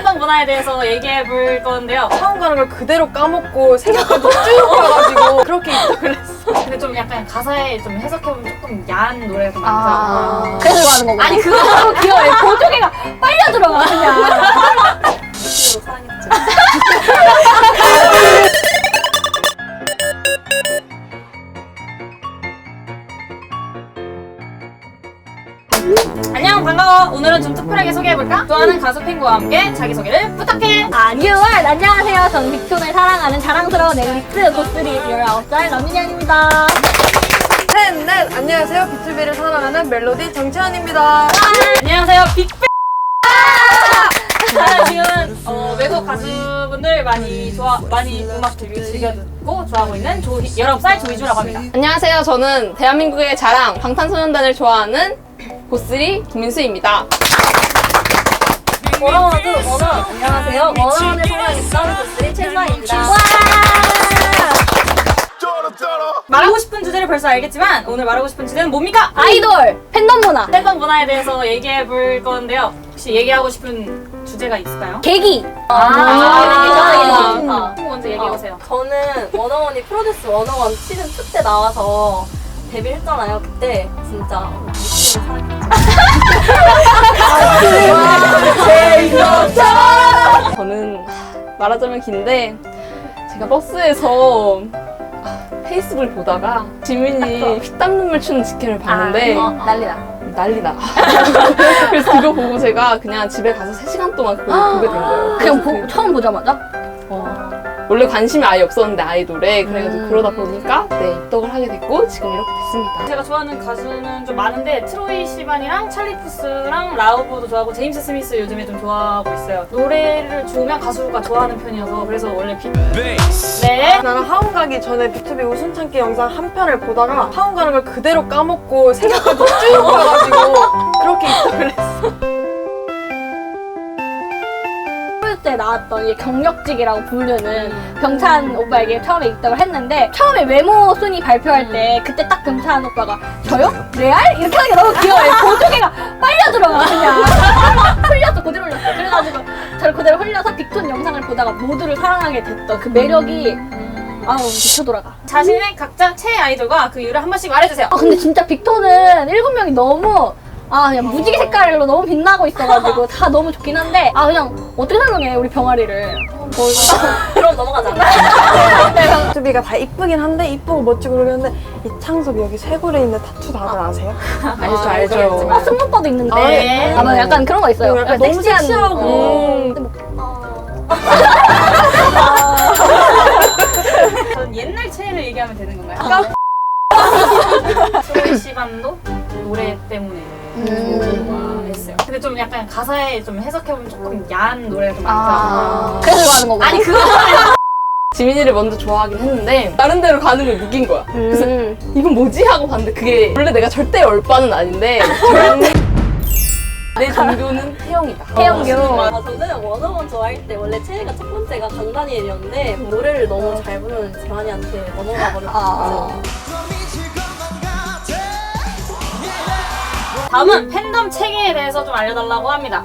팬덤 문화에 대해서 얘기해 볼 건데요. 처음 가는 걸 그대로 까먹고 생각까지 쭉 가가지고 그렇게 입덕을 했어. 근데 좀 약간 가사에 좀 해석해보면 조금 야한 노래가 좀 많죠. 아, 그래서 가는 거고. 아니, 그거 너무 귀여워. 보조개가 빨려 들어가, 그냥. 오늘은 좀 특별하게 소개해볼까? 좋아하는 가수 핑구와 함께 자기소개를 부탁해. 안녕하세요. 안녕하세요. 저는 빅톤을 사랑하는 자랑스러운 앨리스 고스리 19살 남민현입니다. 셋, 넷. 안녕하세요. 비투비를 사랑하는 멜로디 정채원입니다. 안녕하세요 빅뱅. 저는 지금 어, 외국 가수분들 많이 좋아 많이 음악 즐겨 즐겨 듣고 좋아하고 있는 조 19살 조이주라고 합니다. 안녕하세요. 저는 대한민국의 자랑 방탄소년단을 좋아하는 고스리 김민수입니다. 워너워드 워너. 안녕하세요. 워너원을 사랑했던 고스리 최수아입니다. 말하고 싶은 주제를 벌써 알겠지만 오늘 말하고 싶은 주제는 뭡니까? 아이돌 팬덤 문화. 팬덤 문화에 대해서 얘기해 볼 건데요. 혹시 얘기하고 싶은 주제가 있을까요? 계기. 아, 얘기 좋다. 먼저 얘기해 보세요. 저는 워너원이 프로듀스 워너원 시즌 2 때 나와서 데뷔를 했잖아요. 그때 진짜 말하자면 긴데 제가 버스에서 아, 페이스북을 보다가 지민이 피땀 눈물 추는 직캠을 봤는데 어, 난리다. 난리다. 그래서 그거 보고 제가 그냥 집에 가서 3시간 동안 그걸 보게 된 거예요. 그냥 보, 처음 보자마자? 어, 원래 관심이 아예 없었는데 아이돌에 그래가지고 그러다 보니까 네 입덕을 하게 됐고 지금 이렇게 됐습니다. 제가 좋아하는 가수는 좀 많은데 트로이 시반이랑 찰리 푸스랑 라우브도 좋아하고 제임스 스미스 요즘에 좀 좋아하고 있어요. 노래를 좋으면 가수가 좋아하는 편이어서 그래서 원래 비... 네. 나는 하원 가기 전에 비투비 웃음 참기 영상 한 편을 보다가 하원 가는 걸 그대로 까먹고 생각까지 쭉 가가지고 그렇게 입덕을 했어. 때 나왔던 이 경력직이라고 부르는 병찬 오빠에게 처음에 입덕을 했는데 처음에 외모 순위 발표할 때 그때 딱 병찬 오빠가 저요? 레알? 이렇게 하는 게 너무 귀여워요. 보조개가 빨려 들어가 그냥 흘려서 그대로 흘렸어. 그래가지고 저를 그대로 흘려서 빅톤 영상을 보다가 모두를 사랑하게 됐던 그 매력이 아우 미쳐 돌아가. 자신의 각자 최애 아이돌과 그 이유를 한 번씩 말해주세요. 아 근데 진짜 빅톤은 일곱 명이 너무 아 그냥 무지개 색깔로 너무 빛나고 있어가지고 다 너무 좋긴 한데 아 그냥 어떻게 설명해 우리 병아리를 그럼 넘어가자. 비투비가 다 이쁘긴 한데 이쁘고 멋지고 그러는데 이창섭이 여기 쇄골에 있는 타투 다들 아세요? 알죠 알죠. 어 승무 오빠도 있는데 아, 네. 아, 나 약간 그런 거 있어요 약간 약간 너무 섹시한 섹시하고. 음. 근데 뭐, 전 옛날 최애를 얘기하면 되는 건가요? 트로이 시반도 노래 때문에 좋아했어요. 근데 좀 약간 가사에 좀 해석해보면 조금 야한 노래가 좀 많죠. 아 그래서 가는 거고 아니 그거 지민이를 먼저 좋아하긴 했는데 다른 데로 가는 걸 느낀 거야. 그래서 음. 이건 뭐지 하고 봤는데 그게 원래 내가 절대 얼빠는 아닌데 절- 내 종교는 태영이다. 태영교 아, 저는 워너원 좋아할 때 원래 최애가 첫 번째가 강다니엘이었는데 노래를 너무 잘 부르는 재환이한테 워너가 버렸어. 아. 다음은 팬덤 체계에 대해서 좀 알려달라고 합니다.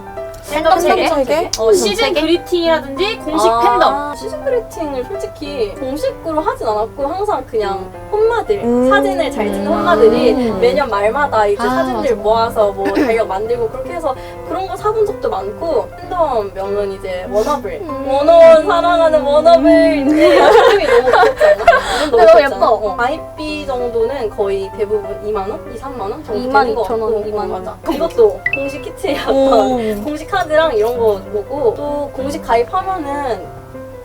팬덤 체계? 체계? 어, 시즌 그리팅이라든지 공식 아, 팬덤. 시즌 그리팅을 솔직히 공식으로 하진 않았고 항상 그냥 홈마들 음. 사진을 잘 찍는 홈마들이 매년 말마다 이제 아, 사진들 모아서 뭐 달력 만들고 그렇게 해서 그런 거 사본 적도 많고 팬덤 명은 이제 워너블 워너원 사랑하는 워너블인데 이름이 너무? 이름 너무 귀엽잖아. 예뻐. 어, 가입비 정도는 거의 대부분 2만 원, 2, 3만 원 정도 2만 되는 거 2천 원, 같고 2만 원. 맞아. 이것도 공식 키트였던 공식 카드랑 이런 거 보고 또 공식 가입하면은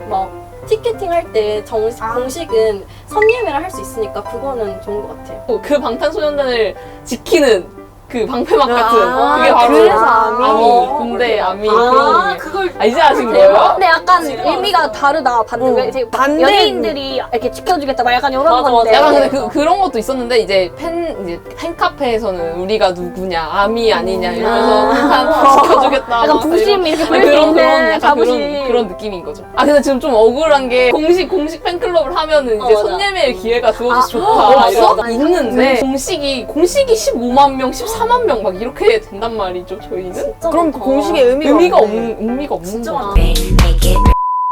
막 티켓팅 할 때 정식 공식은 선예매를 할 수 있으니까 그거는 좋은 것 같아요. 그 방탄소년단을 지키는 그 방패막 같은 아, 그게 바로 그래서 아미. 아미 군대 아미 그런 아. 그걸 아, 이제 아신 거예요? 근데 약간 의미가 다르다. 왜 이제 반대. 연예인들이 이렇게 지켜주겠다 막 약간 이런 맞아, 건데 맞아. 약간 근데 그, 그런 것도 있었는데 이제 팬 이제 팬카페에서는 우리가 누구냐 아미 아니냐 이러면서 항상 지켜주겠다 약간 막 부심 이런- 이렇게 아니, 보일 수 그런 있는 그런 약간 자부심. 그런 그런 느낌인 거죠. 아 근데 지금 좀 억울한 게 공식 공식 팬클럽을 하면은 이제 어, 맞아. 손예매일 기회가 주어져서 아, 좋다 없어? 이런 거 있는데 공식이 공식이 15만 명, 14만 4만 명 막 이렇게 된단 말이죠 저희는 진짜 그럼 많다. 그 공식의 의미가, 의미가 없네. 없는 의미가 없는 진짜 거야. 많아.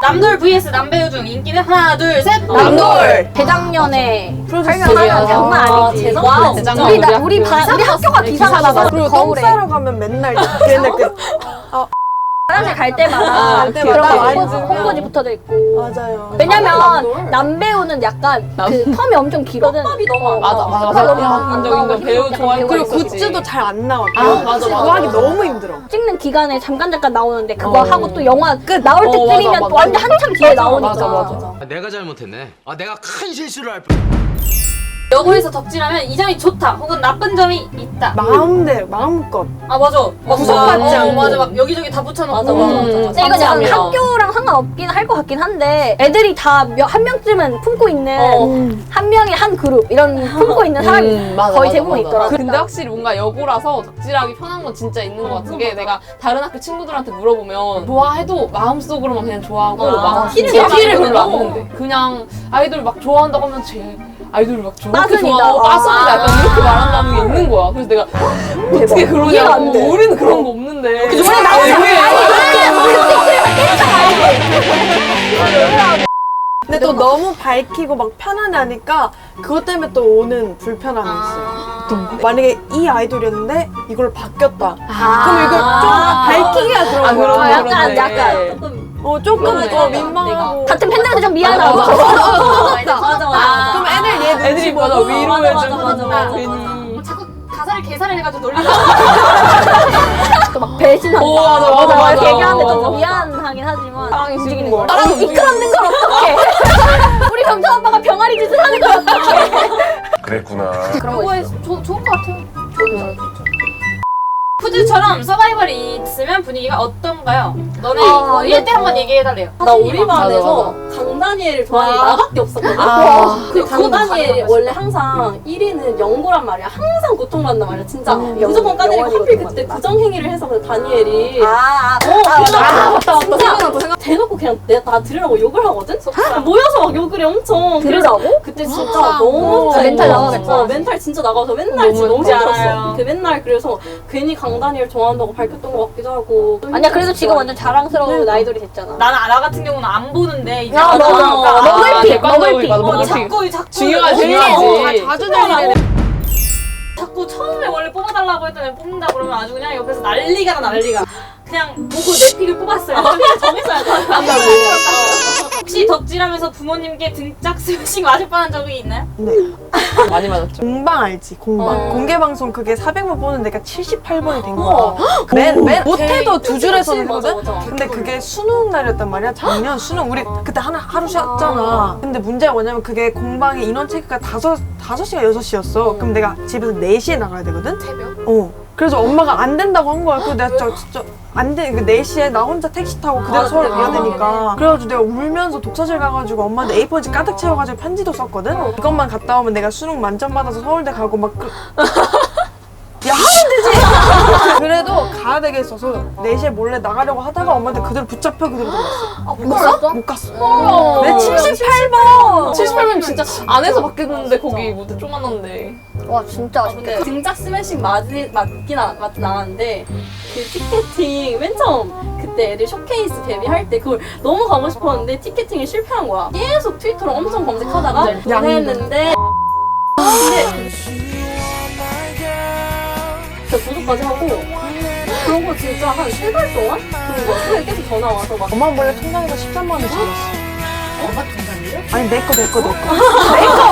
남돌 vs 남배우 중 인기는 하나 둘 셋 남돌! 재작년에 프로젝트 설명하면 장난 아니지. 재작년 와우. 진짜. 우리 나 우리 우리 반 우리 학교가 기사 기사 나가 나가. 그리고 똥 거울에 싸러 가면 맨날 걔네 그 화장실 갈 때마다 아, 갈 때마다 그런 거 많이 홍보- 주면. 홍보지 붙어져 있고. 맞아요. 왜냐면 남돌. 남배우는 약간 남- 그 텀이 엄청 길거든. 떡밥이 너무 맞아 맞아 어, 맞아. 야, 많아. 인정 인정 배우 좋아하는 그리고 있었지. 굿즈도 잘 안 나와. 아, 맞아, 그거 맞아, 하기 맞아. 너무 힘들어. 찍는 기간에 잠깐 잠깐 나오는데 그거 어. 하고 또 영화 끝 나올 어, 때쯤이면 맞아, 또 맞아. 완전 한참 뒤에 나오니까. 맞아, 맞아. 아, 내가 잘못했네. 아, 내가 큰 실수를 할 뻔. 여고에서 덕질하면 이 점이 좋다 혹은 나쁜 점이 있다 마음대로 마음껏. 아 맞아 막 구속받지 어, 않고. 맞아 막 여기저기 다 붙여놓고 맞아, 맞아, 맞아. 음, 근데 이건 약간 감사합니다. 학교랑 상관없긴 할 것 같긴 한데 애들이 다 한 명쯤은 품고 있는 어. 한 명이 한 그룹 이런 품고 있는 사람이 음, 맞아, 거의 맞아, 대부분 맞아. 있더라고. 근데 확실히 뭔가 여고라서 덕질하기 편한 건 진짜 있는 것 같은 게 내가 다른 학교 친구들한테 물어보면 좋아해도 마음속으로만 그냥 좋아하고 맞아. 막 티를 별로 안. 내는데 그냥 아이돌 막 좋아한다고 하면 제 아이돌 막 빠순이다. 좋아하고 아. 빠순이다 약간 이렇게 말한다는 게 있는 거야 그래서 내가 어떻게 이해가 그러냐고 안 돼. 우리는 그런 거 없는데 우리 나오잖아. 근데 또 너무 밝히고 막 편안하니까 그것 때문에 또 오는 불편함이 있어요. 만약에 이 아이돌이었는데 이걸 바뀌었다. 그럼 이걸 좀 밝히기가 아, 들어가요. 그러네, 약간, 그러네. 약간. 조금 어 조금 그러네, 어, 내가. 민망하고. 같은 팬들한테 좀 미안하고 맞아 위로해주고 맞아, 맞아, 맞아. 괜히 자꾸 가사를 계산을 해가지고 놀리고 막 배신한다. 오, 맞아, 맞아, 맞아. 이렇게 얘기하는데 맞아, 좀 맞아. 미안하긴 하지만 사랑이 움직이는 지는 거야. 걸. 아, 이끌었는 걸 어떡해. 우리 병찬 오빠가 병아리 짓을 하는 걸 어떡해. 그랬구나. 그런 거 그거에 있어. 조, 좋은 것 같아요 좋은 것 같아요 푸드처럼 서바이벌이 있으면 분위기가 어떤가요? 너네 아, 이거 이거- 1대 한번 얘기해달래요 나 우리 반에서 강다니엘을 좋아하는 게 아. 나밖에 없었거든. 아. 그 그거 강다니엘이 가능하지. 원래 항상 1위는 영고란 말이야. 항상 고통받는단 말이야. 진짜 무조건 영- 까내리고 하필 그때. 부정행위를 해서 그 다니엘이 아, 아, 어, 아, 그래서 맞아. 맞다 맞다 생각났다 생각 대놓고 그냥 내가 다 들으라고 욕을 하거든? 모여서 막 욕을 해 엄청. 들으라고? 그때 진짜 너무 아, 멘탈. 나가겠다. 어, 멘탈 진짜 나가서 맨날 너무 진짜 너무 힘들지 힘들었어. 그 맨날 그래서 괜히 강 다니엘 좋아한다고 밝혔던 것 같기도 하고. 아니야, 그래도 지금 완전 자랑스러운 아이돌이 됐잖아. 나는 나 같은 경우는 안 보는데 이제 야, 맞아. 보니까 아, 객관적으로 먹을피. 맞아, 어, 먹을피. 자꾸 자꾸 중요하지, 중요하지. 어, 자주 자꾸 들리는 자꾸 처음에 원래 뽑아달라고 했더니 뽑는다 그러면 아주 그냥 옆에서 난리가 나 난리가 그냥 보고 내 픽을 뽑았어요 정했어야 돼. 혹시 덕질하면서 부모님께 등짝 스매싱 맞을 뻔한 적이 있나요? 많이 맞았죠 공방 알지? 공방. 어. 공개 방송 그게 400번 보는 데 가 78번이 된. 거야. 맨, 맨 못해도 두 줄에 그치, 서는 맞아, 거든? 맞아. 근데 그게 수능 날이었단 말이야. 작년 수능. 우리 그때 하나 하루 쉬었잖아. 근데 문제가 뭐냐면 그게 공방의 인원 체크가 다섯, 다섯 시가 여섯 시였어. 그럼 내가 집에서 4 시에 나가야 되거든? 새벽? 어. 그래서 엄마가 안 된다고 한 거야. 그래서 내가 진짜, 진짜 안 돼. 그 4시에 나 혼자 택시 타고 그대로 아, 서울 그래. 가야 아, 되니까. 그래가지고 내가 울면서 독서실 가가지고 엄마한테 A4지 가득 채워가지고 편지도 썼거든? 이것만 갔다 오면 내가 수능 만점 받아서 서울대 가고 막 그... 그래도 가야 되겠어서 4시에 몰래 나가려고 하다가 엄마한테 그대로 붙잡혀 그대로 들어갔어. 못 갔어? 못 갔어. 내 78번! 78명 진짜 안에서 바뀌었는데 거기 무대 조만한데 와, 진짜 아쉽다. 근데 등짝 스매싱 맞이, 맞긴 아, 맞진 않았는데 그 티켓팅 맨 처음 그때 애들 쇼케이스 데뷔할 때 그걸 너무 가고 싶었는데 티켓팅이 실패한 거야 계속 트위터로 엄청 검색하다가 보냈는데 근데 진짜 구독까지 하고 그러고 진짜 한 세 달 동안 그런 거야 그래 계속 전화 와서 막 엄마 몰래 통장에서 13만 원 찍었어. 엄마 통장이요? 아니 내 거 내 거 내 거.